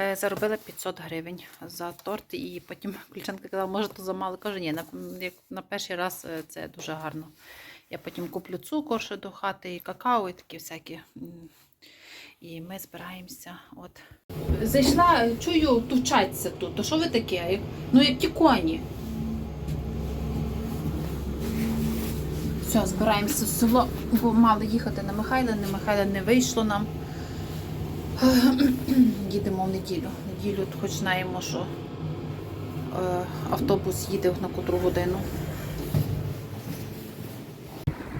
Е, Заробила 500 гривень за торт, і потім Ключенка казала, може, то замало. Кажу, ні, на, на перший раз е, це дуже гарно. Я потім куплю цукор ще до хати, і какао, і такі всякі. І ми збираємося. От. Зайшла, чую, тучаться тут. То що ви таке? Ну, як ті коні. Все, збираємося в село, бо мали їхати на Михайла, на Михайла не вийшло нам. Їдемо в неділю. В неділю хоч знаємо, що е, автобус їде на котру годину.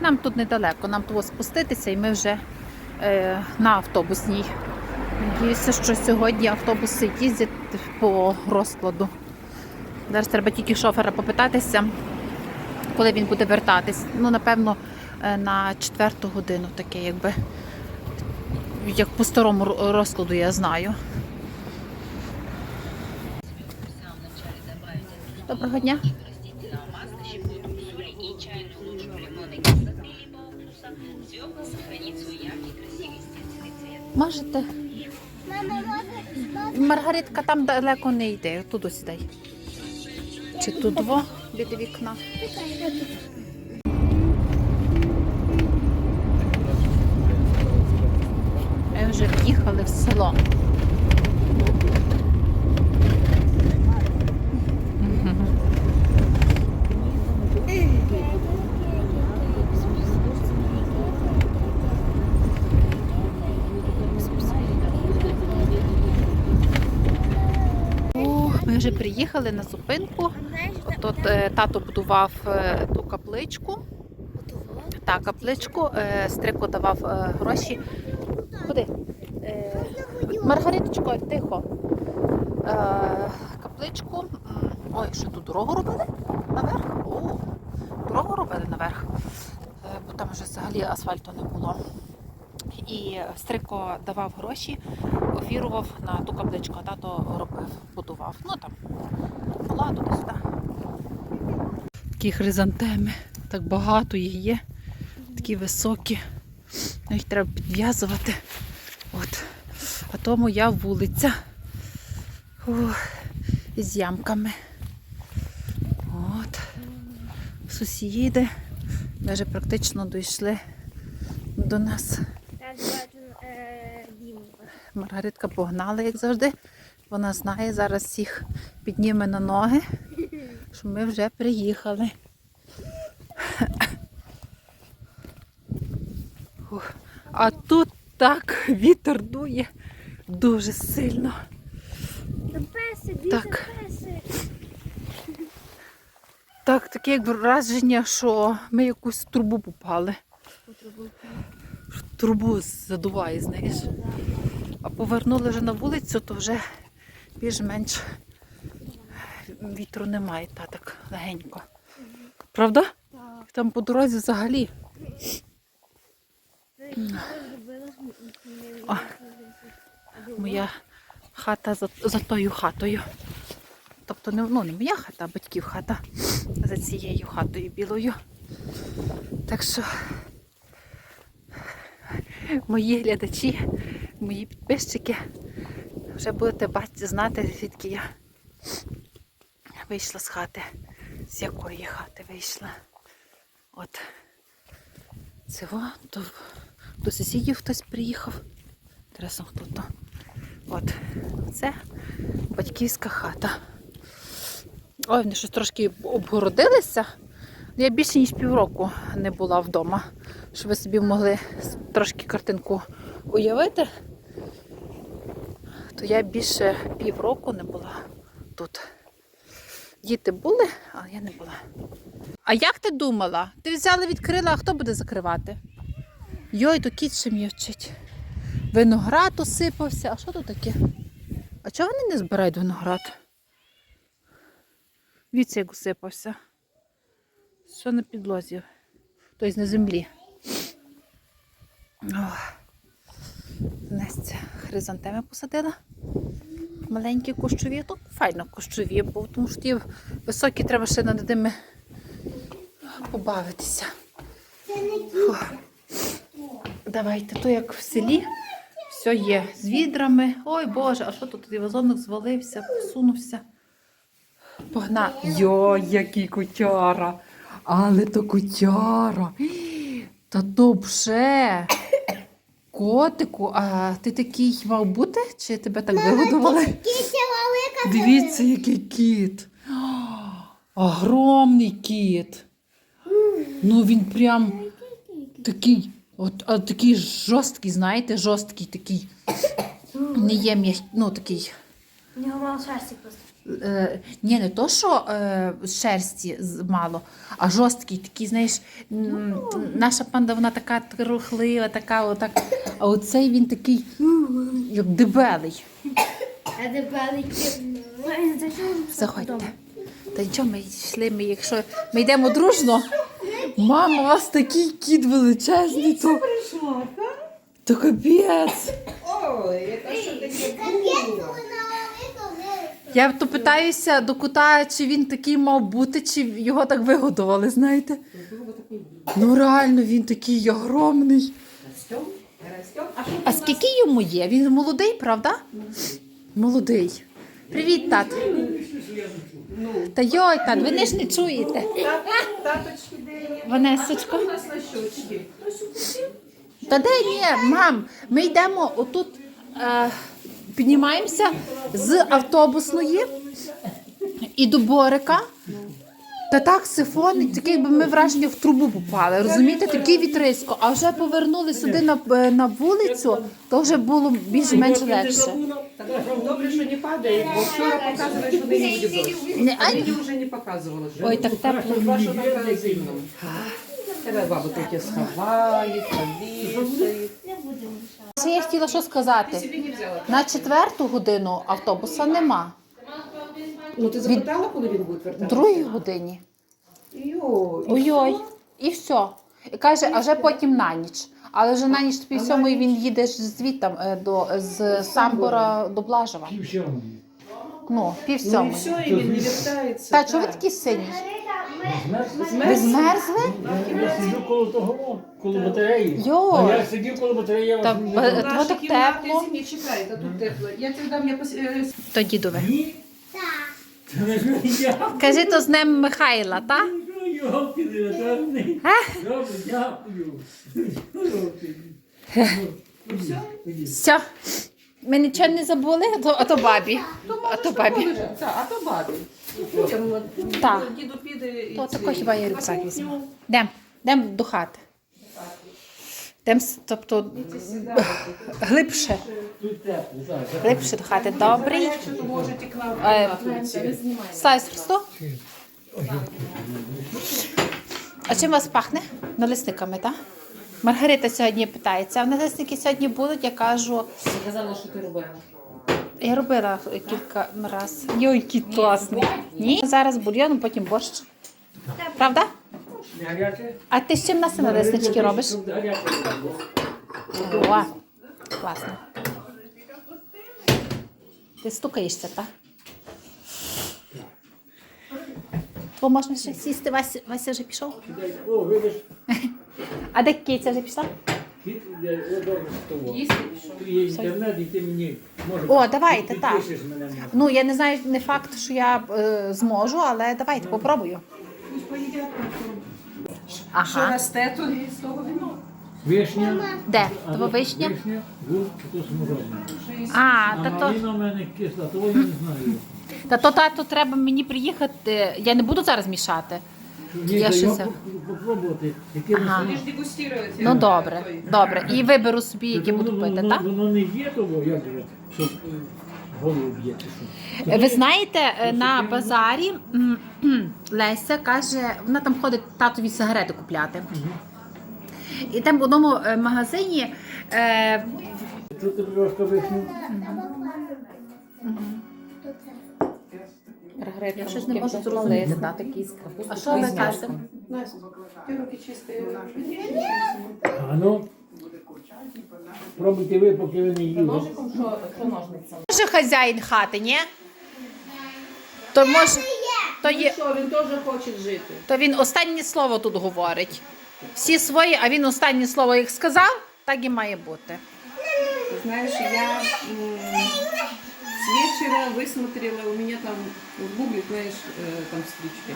Нам тут недалеко, нам того спуститися і ми вже е, на автобусній. Надіюся, що сьогодні автобуси їздять по розкладу. Зараз треба тільки шофера попитатися, коли він буде вертатись. Ну, напевно, е, на четверту годину таке, якби Як по старому ро- розкладу я знаю. Доброго дня. растительного масла, щепотку соли и чайную ложку лимонной кислоты либо уксуса. Свекла сохранит свой яркий, красивый естественный цвет. Можете? Маргаритка там далеко не йде, туди сідай. Чи тут дво біля вікна? Вже в'їхали в село. Ми вже приїхали на зупинку. Тут е, тато будував е, ту капличку. Так, капличку. Е, Стрико давав гроші. Куди? Е, Маргариточко, тихо. Е, Капличку. Ой, що тут дорогу робили? Наверх? О, дорогу робили наверх. Е, Бо там вже взагалі асфальту не було. І Стрико давав гроші, офірував на ту капличку, а тато робив, будував. Ну там була туди-сюди. Такі хризантеми, так багато їх є, такі високі. Ну, Їх треба підв'язувати. От. А то моя вулиця. Ух, з ямками. От. Сусіди. Вже практично дійшли до нас. Е. Маргаритка погнала, як завжди. Вона знає, зараз всіх підніме на ноги, що ми вже приїхали. А тут так вітер дує дуже сильно. Так. Так, таке як враження, що ми якусь трубу попали. Трубу задуває, знаєш. А повернули вже на вулицю, то вже більш-менш вітру немає, та так легенько. Правда? Так. Там по дорозі взагалі. Ти що зробила? Не О. Моя хата за, за тою хатою. Тобто не, ну, не моя хата, а батьків хата за цією хатою білою. Так що мої глядачі, мої підписчики вже будете бачити, знати, звідки я вийшла з хати, з якої хати вийшла. От. Це во, до, сусідів хтось приїхав. Інтересно, хто то. От, це батьківська хата. Ой, вони щось трошки обгородилися. Я більше ніж півроку не була вдома, щоб ви собі могли трошки картинку уявити. То я більше півроку не була тут. Діти були, але я не була. А як ти думала? Ти взяла, відкрила, а хто буде закривати? Йой, то кіт ще м'явчить. Виноград осипався. А що тут таке? А чого вони не збирають виноград? Віці як осипався. Що на підлозі? Тобто на землі. Ох. Настя хризантеми посадила. Маленькі кущові. Тут файно кущові, бо тому що ті високі треба ще над ними побавитися. Фу. Давайте, то як в селі. Все є з відрами. Ой Боже, а що тут і вазонок звалився, посунувся. Погнав. Йо, який котяра. Але то котяра. Та то пше. Котику, а ти такий мав бути? Чи тебе так вигодували? Дивіться, який кіт. Огромний кіт. Ну він прям такий, от, а, такий жорсткий, знаєте, жорсткий такий. Не є м'як, ну такий. У нього мало шерсті просто. Е, ні, не то, що е, шерсті з- мало, а жорсткий, такий, знаєш, м, наша панда вона така рухлива, така отак. А оцей він такий, як дебелий. А тепер Заходьте. Та нічого, ми йшли, ми, якщо ми йдемо дружно. Мама, у вас такий кіт величезний, то. То капець. Ой, яка що таке було? Я то питаюся до кота, чи він такий мав бути, чи його так вигодували, знаєте? Ну реально, він такий огромний. А скільки йому є? Він молодий, правда? Молодий. Привіт, тат. Та йой, тат, ви не ж не чуєте. тат- є? Щочки. Та де ні, мам, ми йдемо отут, е, піднімаємося з автобусної і до Борика. Та так сифон, таке, якби ми враження в трубу попали. Розумієте, такий вітрисько. А вже повернули сюди на, е, на вулицю, то вже було більш-менш легше. Добре, що не падає, бо вчора показували, що не буде дощ. Не, А а, мені вже не показувало. ой, так тепло. Що така зимно. Тебе баба таке сховають, повішають. Це я хотіла що сказати. На четверту годину автобуса нема. Ну ти запитала, коли він буде В вертатися? другій годині. Йой. Ой-ой, і все. І каже, а вже потім на ніч. Але вже на ніч пів сьомої він їде ж звідти е, до з Самбора до Блажева. Ну, пів Ну і сьомої. все, і він не вертається. Та чого ви такі сині? Ви змерзли? Я сидів коло того, коло батареї. Йо. Я сидів коло батареї, я Та вас не б- знаю. то Наші так тепло. зимі чекають, тут тепло. Я тебе дам, я пос... е, То дідове. Ні? Кажи то з Днем Михайла, та? Йолки, не дурний. Добре, дякую. Йолки. Ну, тоді. Все. Ми нічого не забули, а то, а то бабі. А то бабі. А то бабі. Потім Так. діду піде і То тако хіба я рюкзак візьму. Дем, дем до хати. Дем, тобто глибше. Глибше до хати. Добрий. Е, в Слава Христу. А чим вас пахне? Налисниками, так? Маргарита сьогодні питається, а налисники сьогодні будуть? Я кажу, Казала, що ти робила. я робила кілька разів. Йой, який класний. Ні? Зараз бульйон, потім борщ. Правда? А ти з чим нас налиснички робиш? О, класно. Ти стукаєшся, так? Бо можна ще сісти, Вася, Вася вже пішов. О, видиш, А де киця вже пішла? кіт, я добре з того. Є інтернет, і ти мені можеш... О, давайте, ти так. пишеш мене. Ну, я не знаю, не факт, що я е, зможу, але давайте попробую. Що Ага. росте, то і з того вино. Вишня. Де? А Того вишня? Вишня, гур, то смородина. А, А та то, малина в мене кисла, того я не знаю. та то тато треба мені приїхати. Я не буду зараз мішати. Ні, Я та ще його поп- попробувати, яке Ага. Дегустувати. Ну добре, добре. І виберу собі, які буду воно, пити, воно, так? воно не є того, як же, щоб е, голову б'є чи що. Ви знаєте, е, на базарі Леся каже, вона там ходить татові сигарети купляти. І там в одному е, магазині е, Чути трошки вишню? я щось не можу зрозуміти. А що ви кажете? Ти руки чисті. А ну, пробуйте ви, поки ви не їли. Ножиком що, що ножницем? Може хазяїн хати, ні? То може, то є. Що, він теж хоче жити. То він останнє слово тут говорить. Всі свої, а він останнє слово як сказав, так і має бути. знаешь, я м, с вечера высмотрела, у меня там в гугле, знаешь, э, там стрічки.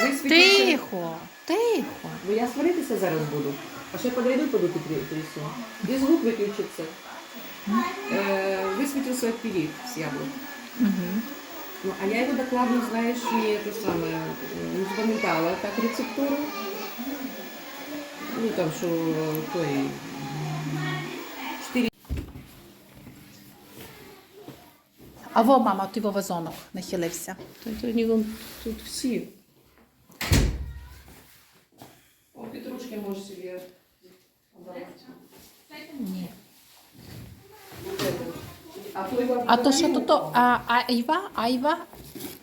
Висвітився. Тихо, тихо. Бо я сваритися зараз буду. А ще подойду, подути трясу. І звук виключиться. Е, висвітився пилит с яблок. Угу. Ну, а я его докладно, знаешь, не это самое, не запам'ятала так рецептуру. Ну, там, що той... Чотири А во, мама, ти во вазонок нахилився. Та це вони вон тут всі. О, петрушки можеш собі. Ні. А то. А то що тут? А, айва? Айва?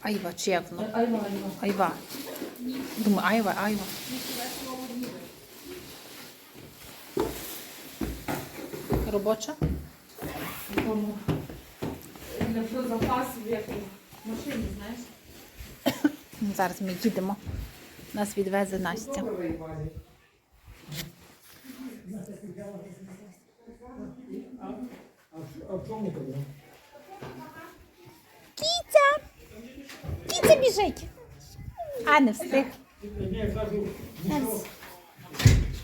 Айва, чи як воно? Айва, айва. Айва. Думаю, айва, айва. Робоча? Тому для запасів як в машині, знаєш. Зараз ми їдемо. Нас відвезе Настя. А в чому тоді? Кіця! Кіця біжить! А, не встиг.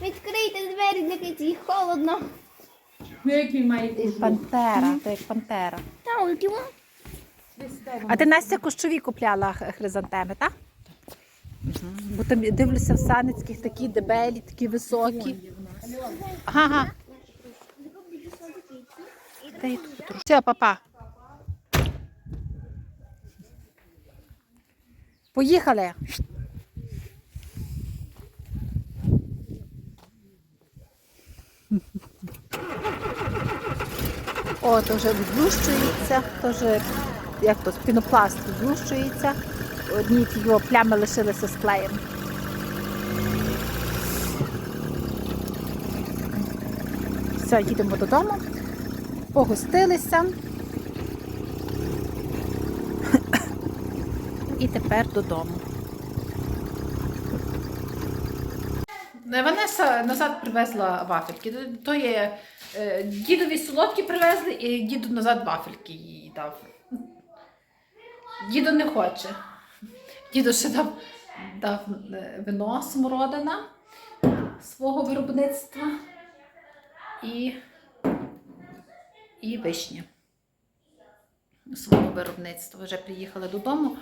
Відкрийте двері для киті, холодно. Ну, як він має Пантера, то як пантера. Та ультимо. А ти Настя кущові купляла х- хризантеми, так? Бо там дивлюся в саницьких такі дебелі, такі високі. Ага. Та й тут трошки. Все, папа. Поїхали. О, то вже відлущується, то вже, як то, пінопласт відлущується. Одні його плями лишилися з клеєм. Все, їдемо додому. Погостилися. І тепер додому. Ванеса назад привезла вафельки. То є е, дідові солодкі привезли, і діду назад вафельки їй дав. Діду не хоче. Діду ще дав, дав е, вино смородина свого виробництва і, і вишні свого виробництва. Вже приїхали додому,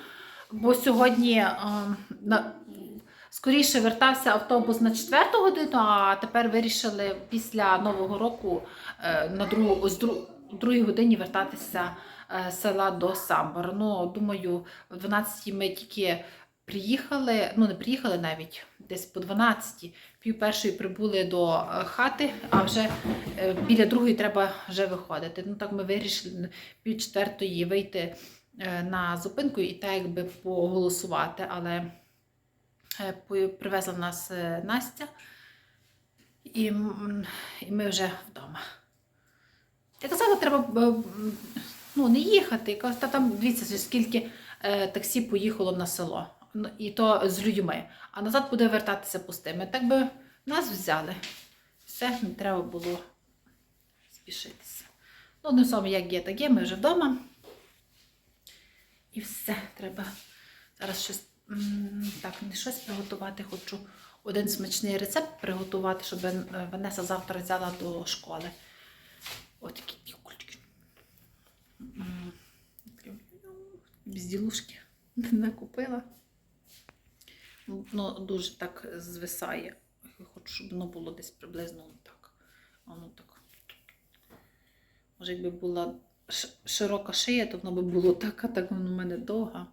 бо сьогодні е, на, скоріше вертався автобус на 4 годину, а тепер вирішили після Нового року е, на другу, з дру- другій годині вертатися е, з села до Самбора. Ну, думаю, в 12 ми тільки приїхали, ну не приїхали навіть, десь по 12, пів першої прибули до е, хати, а вже е, біля другої треба вже виходити. Ну так ми вирішили пів четвертої вийти е, на зупинку і так якби поголосувати, але привезла нас Настя, і, і ми вже вдома. Я казала, треба ну, не їхати. Казала, та там дивіться, скільки таксі поїхало на село. Ну, І то з людьми. А назад буде вертатися пустими. Так би нас взяли. Все, не треба було спішитися. Ну, не словом, як є, так є, ми вже вдома. І все, треба зараз щось так, не щось приготувати. Хочу один смачний рецепт приготувати, щоб е, Ванеса завтра взяла до школи. Ось такі кульки. М, такі Безділушки накупила. Ну, дуже так звисає. Хочу, щоб воно було десь приблизно так. Воно так. Може, якби була широка шия, то воно би було так, а так воно в мене довга.